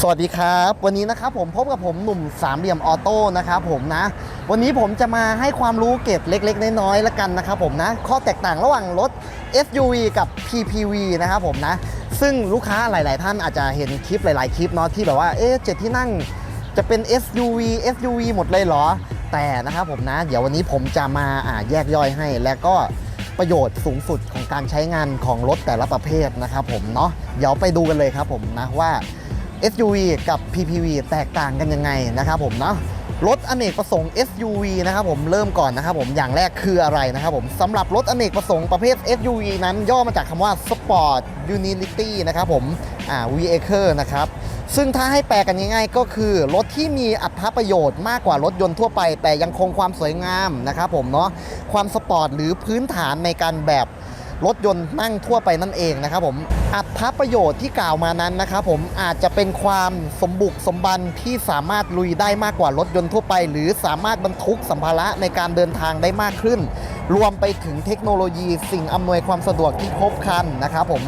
สวัสดีครับ วันนี้นะครับผมพบกับผมหนุ่มสามเหลี่ยมออโต้นะครับผมนะ วันนี้ผมจะมาให้ความรู้เกร็ดเล็ก ๆ น้อยๆละกันนะครับผมนะ ข้อแตกต่างระหว่างรถ SUV กับ PPV นะครับผมนะ ซึ่งลูกค้าหลาย ๆ ท่านอาจจะเห็นคลิปหลาย ๆ คลิปเนาะที่แบบว่าเอ๊ะเจ็ดที่นั่งจะเป็น SUV SUV หมดเลยเหรอ แต่นะครับผมนะ เดี๋ยววันนี้ผมจะมาอ่าแยกย่อยให้ และก็ประโยชน์สูงสุดของการใช้งานของรถแต่ละประเภทนะครับผมเนาะเดี๋ยวไปดูกันเลยครับผมนะว่า SUV กับ PPV แตกต่างกันยังไงนะครับผมเนาะรถอเนกประสงค์ SUV นะครับผมเริ่มก่อนนะครับผมอย่างแรกคืออะไรนะครับผมสำหรับรถอเนกประสงค์ประเภท SUV นั้นย่อมาจากคำว่า Sport Utility นะครับผมอ่า Vehicle นะครับซึ่งถ้าให้แปลกันง่ายๆ ก็คือรถที่มีอัตราประโยชน์มากกว่ารถยนต์ทั่วไป แต่ยังคงความสวยงามนะครับผมเนาะความสปอร์ตหรือพื้นฐานในการแบบ รถยนต์นั่งทั่วไปนั่นเองนะครับผมอัตราประโยชน์ที่กล่าวมานั้นนะครับผมอาจจะเป็นความสมบุกสมบันที่สามารถลุยได้มากกว่ารถยนต์ทั่วไป หรือสามารถบรรทุกสัมภาระในการเดินทางได้มากขึ้น รวมไปถึงเทคโนโลยีสิ่งอำนวยความสะดวกที่ครบครันนะครับผม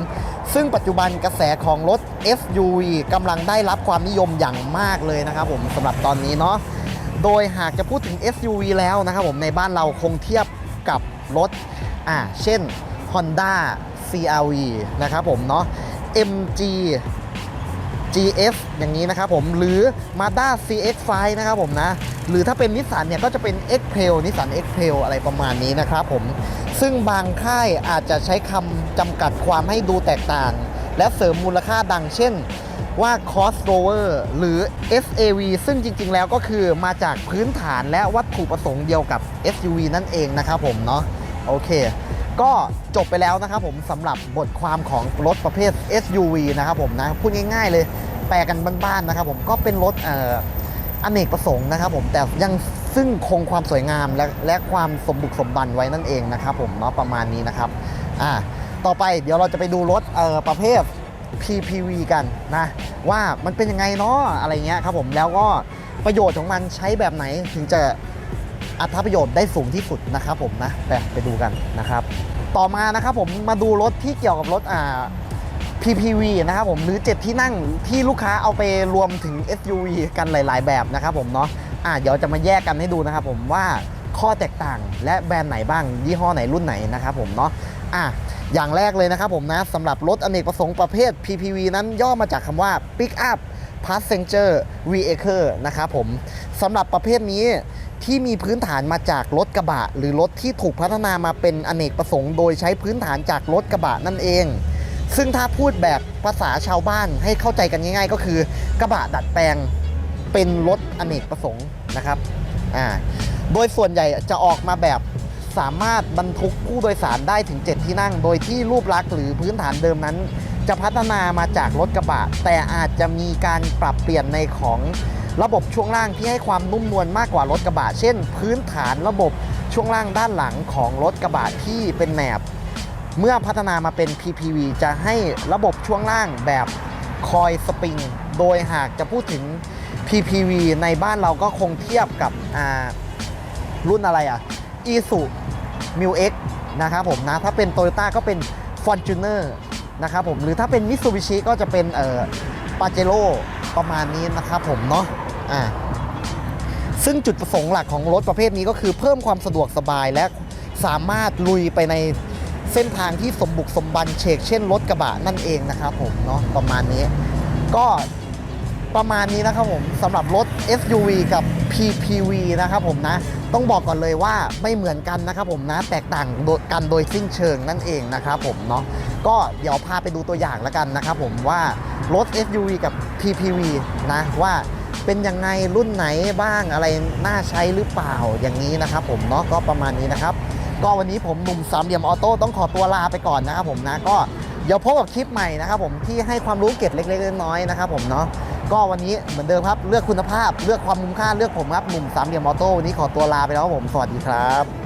ซึ่งปัจจุบันกระแสของรถ SUV กำลังได้รับความนิยมอย่างมากเลยนะครับผมสำหรับตอนนี้เนาะโดยหากจะพูดถึง SUV แล้วนะครับผมในบ้านเราคงเทียบกับรถอ่าเช่น Honda CRV นะครับผมเนาะ MG GS อย่างนี้นะครับผมหรือ Mazda CX-5 นะครับผมนะ หรือถ้าเป็นนิสสันเนี่ยก็จะเป็น X-Trail นิสสัน X-Trail อะไรประมาณนี้นะครับผม ซึ่งบางค่ายอาจจะใช้คำจำกัดความให้ดูแตกต่าง และเสริมมูลค่าดังเช่นว่า crossover หรือ SAV ซึ่งจริง ๆ แล้วก็คือมาจากพื้นฐานและวัตถุประสงค์เดียวกับ SUV นั่นเองนะครับผมเนาะโอเค ก็จบไปแล้วนะครับผมสำหรับบทความของรถประเภท SUV นะครับผมนะพูดง่ายๆเลยแปลกันบ้านๆนะครับผมก็เป็นรถเอ่ออเนกประสงค์นะครับผมแต่ยังซึ่งคงความสวยงามและและความสมบุกสมบันไว้นั่นเองนะครับผมเนาะประมาณนี้นะครับอ่าต่อไปเดี๋ยวเราจะไปดูรถเอ่อประเภท PPV กันนะว่ามันเป็นยังไงเนาะอะไรเงี้ยครับผมแล้วก็ประโยชน์ของมันใช้แบบไหนถึงจะ อัตราประโยชน์ได้สูงที่สุดนะครับผมนะไปไปดูกันนะครับ ต่อมานะครับผมมาดูรถที่เกี่ยวกับรถอ่า PPV นะครับผมหรือ7ที่นั่งที่ลูกค้าเอาไปรวมถึง SUV กันหลาย ๆ แบบนะครับผมเนาะอ่าเดี๋ยวจะมาแยกกันให้ดูนะครับผมว่าข้อแตกต่างและแบรนด์ไหนบ้าง ยี่ห้อไหนรุ่นไหนนะครับผมเนาะอะอย่างแรกเลยนะครับผมนะสำหรับรถอเนกประสงค์ประเภท PPV นั้นย่อมาจากคำว่า Pick Up Passenger Vehicle นะครับผมสำหรับประเภทนี้ ที่มีพื้นฐานมาจากรถกระบะ หรือรถที่ถูกพัฒนามาเป็นอเนกประสงค์ โดยใช้พื้นฐานจากรถกระบะนั่นเอง ซึ่งถ้าพูดแบบภาษาชาวบ้านให้เข้าใจกันง่าย ๆ ก็คือกระบะดัดแปลงเป็นรถอเนกประสงค์นะครับอ่าโดยส่วนใหญ่จะออกมาแบบสามารถบรรทุกผู้โดยสารได้ถึง 7 ที่นั่ง โดยที่รูปลักษณ์หรือพื้นฐานเดิมนั้น จะพัฒนามาจากรถกระบะ แต่อาจจะมีการปรับเปลี่ยนในของ ระบบช่วงล่างที่ให้ความนุ่มนวลมากกว่ารถกระบะเช่น พื้นฐานระบบช่วงล่างด้านหลังของรถกระบะที่เป็นแหนบ เมื่อพัฒนามาเป็น PPV จะให้ระบบช่วงล่างแบบคอยสปริง โดยหากจะพูดถึง PPV ในบ้านเราก็คงเทียบกับรุ่นอะไรอะ i s u m i l X นะครับผมนะ ถ้าเป็น Toyota ก็เป็น Fortuner นะครับผม หรือถ้าเป็น Mitsubishi ก็จะเป็นเอ่อ Pajero ประมาณนี้นะครับผมเนาะ อ่าซึ่งจุดประสงค์หลักของรถประเภทนี้ก็คือเพิ่มความสะดวกสบายและสามารถลุยไปในเส้นทางที่สมบุกสมบันเชกเช่นรถกระบะนั่นเองนะครับผมเนาะประมาณนี้ ก็ประมาณนี้นะครับผมสำหรับรถ SUV กับ PPV นะครับผมนะ ต้องบอกก่อนเลยว่าไม่เหมือนกันนะครับผมนะ แตกต่างโดยกันโดยสิ้นเชิงนั่นเองนะครับผมเนาะก็เดี๋ยวพาไปดูตัวอย่างแล้วกันนะครับผมว่ารถ SUV กับ PPV นะว่า เป็นยังไงรุ่นไหนบ้างอะไรน่าใช้หรือเปล่าอย่างนี้นะครับ ผมเนาะก็ประมาณนี้นะครับ ก็วันนี้ผมหนุ่มสามเหลี่ยมออโต้ต้องขอตัวลาไปก่อนนะครับผมนะก็เดี๋ยวพบกับคลิปใหม่นะครับผมที่ให้ความรู้เก็บเล็กๆน้อยๆนะครับผมเนาะก็วันนี้เหมือนเดิมครับ เลือกคุณภาพเลือกความคุ้มค่าเลือกผมครับหนุ่มสามเหลี่ยมออโต้วันนี้ขอตัวลาไปแล้วผมสวัสดีครับ